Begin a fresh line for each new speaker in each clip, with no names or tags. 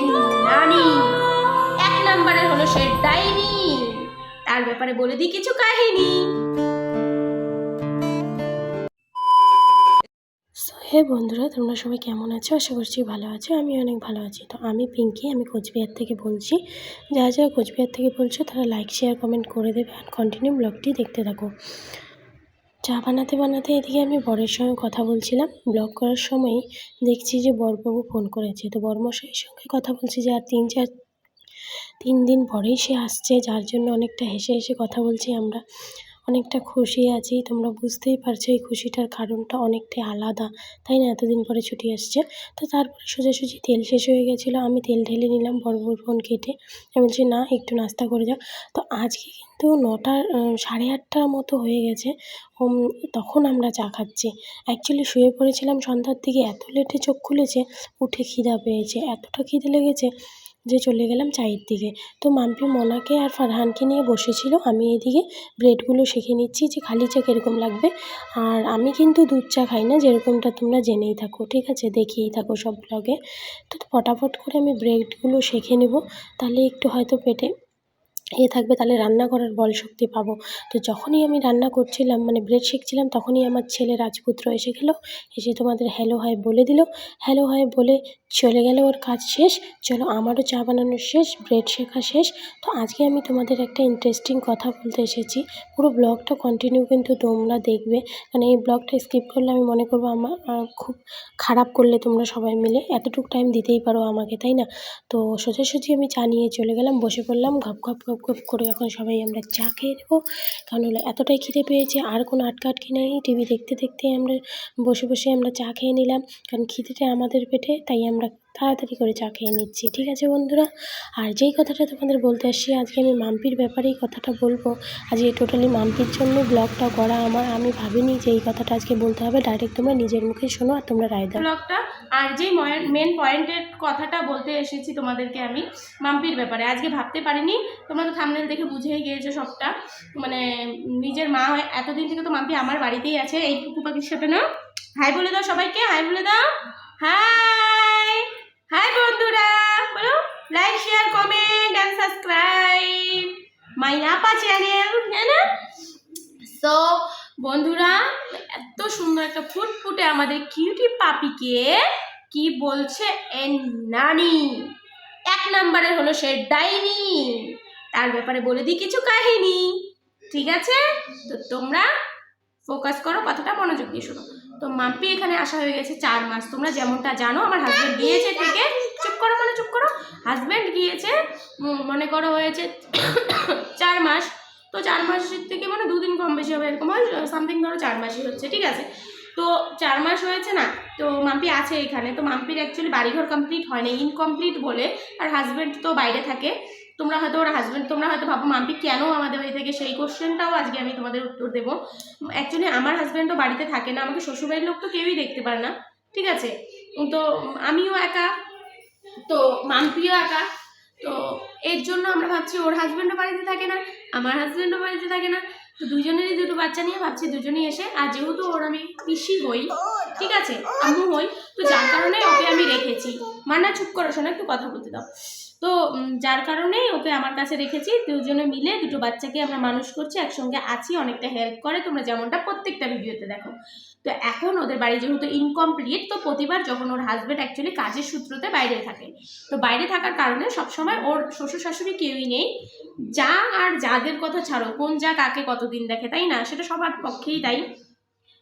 নানি এক নম্বরে হলো সে ডাইনি। তার ব্যাপারে বলে দিই কিছু কাহিনী।
হে বন্ধুরা, তোমরা সবাই কেমন আছো? আশা করছি ভালো আছো। আমি অনেক ভালো আছি। তো আমি পিঙ্কি, আমি কোচবিহার থেকে বলছি। যারা যারা কোচবিহার থেকে বলছো, তারা লাইক শেয়ার কমেন্ট করে দেবে। আর কন্টিনিউ ব্লগটি দেখতে থাকো। চা বানাতে বানাতে এদিকে আমি বরের সঙ্গে কথা বলছিলাম। ব্লগ করার সময় দেখছি যে বরবাবু ফোন করেছে। তো বরমশাইয়ের সঙ্গে কথা বলছি যে আর তিন চার, তিন দিন পরেই সে আসছে, যার জন্য অনেকটা হেসে হেসে কথা বলছি আমরা। অনেকটা খুশি আছি। তোমরা বুঝতেই পারছ এই খুশিটার কারণটা অনেকটাই আলাদা। তাই না? এতদিন পরে ছুটি আসছে। তো তারপরে সোজাসুজি তেল শেষ হয়ে গেছিল। আমি তেল ঢেলে নিলাম বড়বুর ফোন কেটে। আমি বলছি, না, একটু নাস্তা করে যাও। তো আজকে কিন্তু নটা সাড়ে আটটার মতো হয়ে গেছে। তখন আমরা চা খাচ্ছি। অ্যাকচুয়ালি শুয়ে পড়েছিলাম সন্ধ্যার দিকে। এত লেটে চোখ খুলেছে, উঠে খিদা পেয়েছে। এতটা খিদে লেগেছে যে চলে গেলাম চায়ের দিকে। তো মাম্পি মোনাকে আর ফারহানকে নিয়ে বসেছিল। আমি এদিকে ব্রেডগুলো শিখে নিচ্ছি যে খালি চা কীরকম লাগবে। আর আমি কিন্তু দুধ চা খাই না, যেরকমটা তোমরা জেনেই থাকো। ঠিক আছে? দেখেই থাকো সব ব্লগে তো ফটাফট করে আমি ব্রেডগুলো শেখে নেব। তাহলে একটু হয়তো পেটে ইয়ে থাকবে তাহলে রান্না করার বল শক্তি পাবো। তো যখনই আমি রান্না করছিলাম মানে ব্রেড শিখছিলাম, তখনই আমার ছেলে রাজপুত্র এসে গেল, এসে তোমাদের হ্যালো হাই বলে দিল। হ্যালো হাই বলে চলে গেল ওর কাজ শেষ। চলো আমারও চা বানানো শেষ ব্রেড শেখা শেষ। তো আজকে আমি তোমাদের একটা ইন্টারেস্টিং কথা বলতে এসেছি। পুরো ব্লগটা কন্টিনিউ কিন্তু তোমরা দেখবে। মানে এই ব্লগটা স্কিপ করলে আমি মনে করব আমার খুব খারাপ করলে তোমরা সবাই মিলে। এতটুকু টাইম দিতেই পারো আমাকে, তাই না? তো সোজাসুজি আমি চা নিয়ে চলে গেলাম, বসে পড়লাম, ঘপ ঘপ ঘপ ঘপ করে এখন সবাই আমরা চা খেয়ে নেব। কারণ হলো এতটাই খিদে পেয়েছে, আর কোনো আটকা আটকি নেই। টিভি দেখতে দেখতে আমরা বসে বসে আমরা চা খেয়ে নিলাম। কারণ খিদেটা আমাদের পেটে, তাই আমরা তাড়াতাড়ি করে চা খেয়ে নিচ্ছি, ঠিক আছে বন্ধুরা? আর যেই কথাটা তোমাদের বলতে আসছি, আজকে আমি মাম্পির ব্যাপারেই কথাটা বলব। আজকে টোটালি মাম্পির জন্য ব্লগটা করা আমার, আমি ভাবিনি যে এই কথাটা আজকে বলতে হবে। ডাইরেক্ট তোমরা নিজের মুখে শোনো আর তোমরা রায় দাও।
ব্লগটা আর যেই মেন পয়েন্টের কথাটা বলতে এসেছি তোমাদেরকে আমি, মাম্পির ব্যাপারে। আজকে ভাবতে পারিনি, তোমরা তো থামনেল দেখে বুঝেই গিয়েছো সবটা। মানে নিজের মা হয়ে, এতদিন থেকে তো মাম্পি আমার বাড়িতেই আছে। এই কুকু সাথে না? হাই বলে দাও সবাইকে হাই বলে দাও। হাই হাই বন্ধুরা বলো like share comment and subscribe my আপা চ্যানেল। হ্যাঁ না। সো বন্ধুরা এত সুন্দর একটা ফুটফুটে আমাদের কিউটি পাপিকে কি বলছে এ নানি? এক নম্বরে হলো সে ডাইনি। তার ব্যাপারে বলে দিই কিছু কাহিনী। ঠিক আছে? তো তোমরা ফোকাস করো কথাটা মনোযোগ দিয়ে শোনো। তো মাম্পি এখানে আসা হয়ে গেছে চার মাস। তোমরা যেমনটা জানো আমার হাজব্যান্ড গিয়েছে থেকে। করো মানে চুপ করো। হাজব্যান্ড গিয়েছে মনে করো হয়েছে চার মাস। তো চার মাসের থেকে মানে দুদিন কম বেশি হবে, এরকম হয় সামথিং ধরো চার মাসই হচ্ছে, ঠিক আছে? তো চার মাস হয়েছে না, তো মাম্পি আছে এখানে। তো মাম্পির অ্যাকচুয়ালি বাড়িঘর কমপ্লিট হয় না ইনকমপ্লিট বলে। আর হাজব্যান্ড তো বাইরে থাকে। তোমরা হয়তো ওর হাজব্যান্ড তোমরা হয়তো ভাবো, মাম্পি, কেন আমাদের বাড়ি থেকে? সেই কোশ্চেনটাও আজকে আমি তোমাদের উত্তর দেবো। অ্যাকচুয়ালি আমার হাজব্যান্ডও বাড়িতে থাকে না, আমাকে শ্বশুরবাড়ির লোক তো কেউই দেখতে পারে না, ঠিক আছে? তো আমিও একা তো মাম্পিও একা, তো এর জন্য আমরা ভাবছি ওর হাজব্যান্ডও বাড়িতে থাকে না, আমার হাজব্যান্ডও বাড়িতে থাকে না, তো দুজনেরই দুটো বাচ্চা নিয়ে ভাবছি দুজনেই এসে, আর যেহেতু ওর আমি পিসি হই, ঠিক আছে, আম্মু হই, তো যার কারণে ওকে আমি রেখেছি। মানা চুপ করো, শোনা, একটু কথা বলতে দাও। তো যার কারণেই ওকে আমার কাছে রেখেছি। দুজনে মিলে দুটো বাচ্চাকে আমরা মানুষ করছি, একসঙ্গে আছি, অনেকটা হেল্প করে। তোমরা যেমনটা প্রত্যেকটা ভিডিওতে দেখো। তো এখন ওদের বাড়ি যেহেতু ইনকমপ্লিট তো প্রতিবার যখন ওর হাজব্যান্ড অ্যাকচুয়ালি কাজের সূত্রতে বাইরে থাকে। তো বাইরে থাকার কারণে সবসময় ওর শ্বশুর শাশুড়ি কেউই নেই। যা আর যাদের কথা ছাড়ো, কোন যা কাকে কতদিন দেখে, তাই না? সেটা সবার পক্ষেই তাই।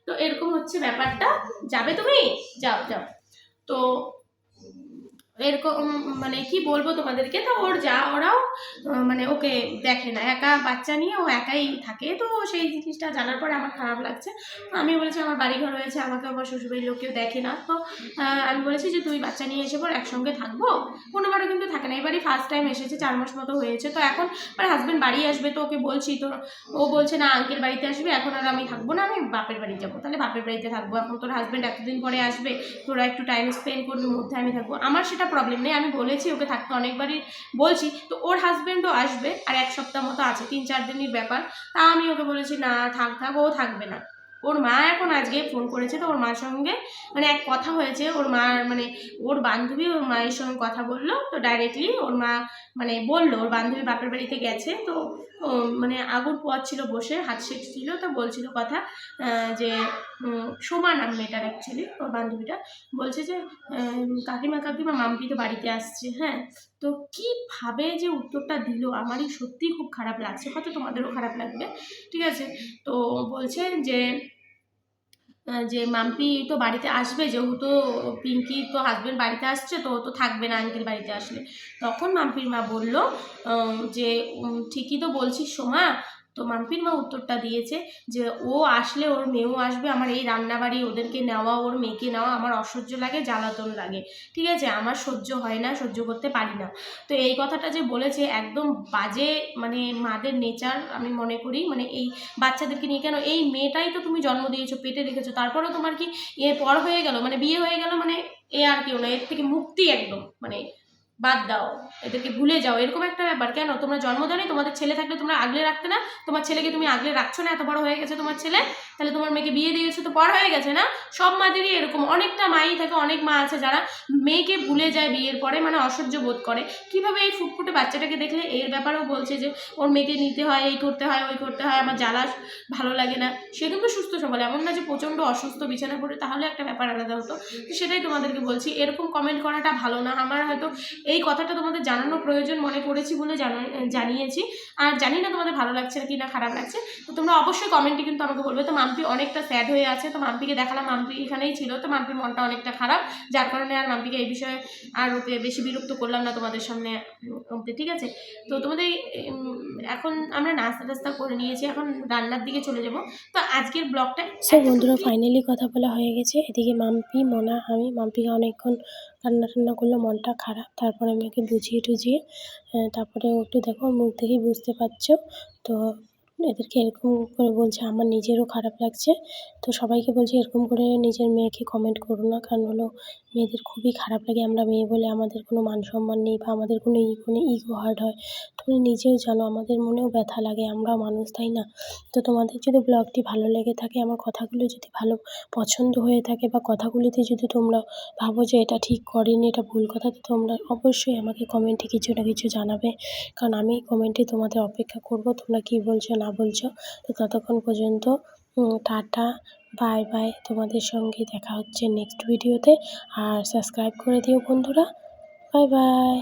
তো এরকম হচ্ছে ব্যাপারটা। যাবে তুমি? যাও যাও। তো এরকম মানে কি বলব তোমাদেরকে? তো ওর যা, ওরাও মানে ওকে দেখে না। একা বাচ্চা নিয়ে ও একাই থাকে। তো সেই জিনিসটা জানার পরে আমার খারাপ লাগছে। আমি বলেছি, আমার বাড়ি ঘর হয়েছে আমাকে আমার শ্বশুরবাড়ির লোক কেউ দেখে না। তো আমি বলেছি যে, তুই বাচ্চা নিয়ে এসে পর একসঙ্গে থাকব? কোনোবারও কিন্তু থাকে না। এবারই ফার্স্ট টাইম এসেছে, চার মাস মতো হয়েছে। তো এখন আমার হাজব্যান্ড বাড়ি আসবে, তো ওকে বলছি, তো ও বলছে না আঙ্কেল বাড়িতে আসবে, এখন আর আমি থাকব না, আমি বাপের বাড়ি যাব। তাহলে বাপের বাড়িতে থাকব। এখন তোর হাজব্যান্ড এতদিন পরে আসবে, তোরা একটু টাইম স্পেন্ড করবি মধ্যে আমি থাকব। আমার সেটা প্রবলেম নেই। আমি বলেছি, ওকে থাকতে অনেকবারই বলছি। তো ওর হাজব্যান্ডও আসবে, আর এক সপ্তাহ মতো আছে, তিন চার দিনের ব্যাপার। তা আমি ওকে বলেছি, না, থাক থাক, ও থাকবে না। ওর মা এখন আজকে ফোন করেছে তো, ওর মার সঙ্গে। মানে এক কথা হয়েছে, ওর মার মানে ওর বান্ধবী ওর মায়ের সঙ্গে কথা বলল। তো ডাইরেক্টলি ওর মা মানে বলল, ওর বান্ধবী বাপের বাড়িতে গেছে। তো মানে আগুন ছিল বসে, হাত ছিল, তো বলছিল কথা যে সোমা নাম মেয়েটার অ্যাকচুয়ালি ওর বান্ধবীটা, বলছে যে কাকিমা কাকিমা মাম্পি তো বাড়িতে আসছে হ্যাঁ। তো কীভাবে যে উত্তরটা দিল, আমারই সত্যিই খুব খারাপ লাগছে, হয়তো তোমাদেরও খারাপ লাগবে, ঠিক আছে? তো বলছে যে যে মাম্পি তো বাড়িতে আসবে, যেহেতু পিঙ্কি তো হাজব্যান্ড বাড়িতে আসছে, তো তো থাকবে না আঙ্কেল বাড়িতে আসলে। তখন মাম্পির মা বলল যে ঠিকই তো বলছিস সোমা তো মাম্পির মা উত্তরটা দিয়েছে যে, ও আসলে ওর মেয়েও আসবে, আমার এই রান্নাবাড়ি ওদেরকে নেওয়া, ওর মেয়েকে নেওয়া আমার অসহ্য লাগে, জ্বালাতন লাগে। ঠিক আছে, আমার সহ্য হয় না, সহ্য করতে পারি না। তো এই কথাটা যে বলেছে একদম বাজে মানে মাদের নেচার আমি মনে করি মানে এই বাচ্চাদেরকে নিয়ে, কেন এই মেয়েটাই তো তুমি জন্ম দিয়েছ, পেটে রেখেছো, তারপরেও তোমার কি এ পর হয়ে গেল? মানে বিয়ে হয়ে গেল মানে এ আর কেউ না, এর থেকে মুক্তি একদম মানে বাদ দাও, এদেরকে ভুলে যাও। এরকম একটা ব্যাপার। কেন? তোমরা জন্ম দাও তোমাদের ছেলে থাকলে তোমরা আগলে রাখতে না? তোমার ছেলেকে তুমি আগলে রাখছো না? এত বড় হয়ে গেছে তোমার ছেলে? তাহলে তোমার মেয়েকে বিয়ে দিয়ে দিয়েছ তো বড় হয়ে গেছে না? সব মাদেরই এরকম। অনেকটা মাই থাকে, অনেক মা আছে যারা মেয়েকে ভুলে যায় বিয়ের পরে মানে অসহ্য বোধ করে। কীভাবে এই ফুটফুটে বাচ্চাটাকে দেখলে? এর ব্যাপারেও বলছে যে, ওর মেয়েকে নিতে হয়, এই করতে হয়, ওই করতে হয়, আমার জ্বালা ভালো লাগে না। সে কিন্তু সুস্থ সবল, এমন না যে প্রচণ্ড অসুস্থ, বিছানা পড়ে। তাহলে একটা ব্যাপার আলাদা হতো। সেটাই তোমাদেরকে বলছি, এরকম কমেন্ট করাটা ভালো না। আমার হয়তো এই কথাটা তোমাদের জানানো প্রয়োজন মনে করেছি বলে জানা- জানিয়েছি। আর জানি না তোমাদের ভালো লাগছে কি না খারাপ লাগছে। তো তোমরা অবশ্যই কমেন্টে কিন্তু আমাকে বলবে। তো মাম্পি অনেকটা স্যাড হয়ে আছে। তো মাম্পিকে দেখালাম। মাম্পি এখানেই ছিল। তো মাম্পির মনটা অনেকটা খারাপ। যার কারণে আর মাম্পিকে এই বিষয়ে আর ওকে বেশি বিরক্ত করলাম না তোমাদের সামনে ঠিক আছে? তো তোমাদের এখন আমরা নাস্তা টাস্তা করে নিয়েছি। এখন রান্নার দিকে চলে যাব। তো আজকের ব্লগটা
সো বন্ধুরা ফাইনালি কথা বলা হয়ে গেছে। এদিকে মাম্পি মনা আমি মাম্পিকে অনেকক্ষণ রান্না টান্না করল, মনটা খারাপ। তারপরে আমি ওকে বুঝিয়ে টুঝিয়ে তারপরে একটু দেখো, মুখ দেখেই বুঝতে পারছ। তো এদেরকে এরকম করে বলছে, আমার নিজেরও খারাপ লাগছে। তো সবাইকে বলছি, এরকম করে নিজের মেয়েকে কমেন্ট করো না। কারণ হলো মেয়েদের খুবই খারাপ লাগে। আমরা মেয়ে বলে আমাদের কোনো মান সম্মান নেই বা আমাদের কোনো ই, কোনো ইগো হার্ট হয়। তুমি নিজেও জানো আমাদের মনেও ব্যথা লাগে আমরাও মানুষ, তাই না? তো তোমাদের যদি ব্লগটি ভালো লেগে থাকে, আমার কথাগুলো যদি ভালো পছন্দ হয়ে থাকে বা কথাগুলিতে যদি তোমরা ভাবো যে এটা ঠিক করেনি, এটা ভুল কথা, তো তোমরা অবশ্যই আমাকে কমেন্টে কিছু না কিছু জানাবে। কারণ আমি কমেন্টে তোমাদের অপেক্ষা করব, তোমরা কী বলছো না বলছো। তো ততক্ষণ পর্যন্ত টাটা, বাই বাই। তোমাদের সঙ্গে দেখা হচ্ছে নেক্সট ভিডিওতে আর সাবস্ক্রাইব করে দিও বন্ধুরা। Bye bye.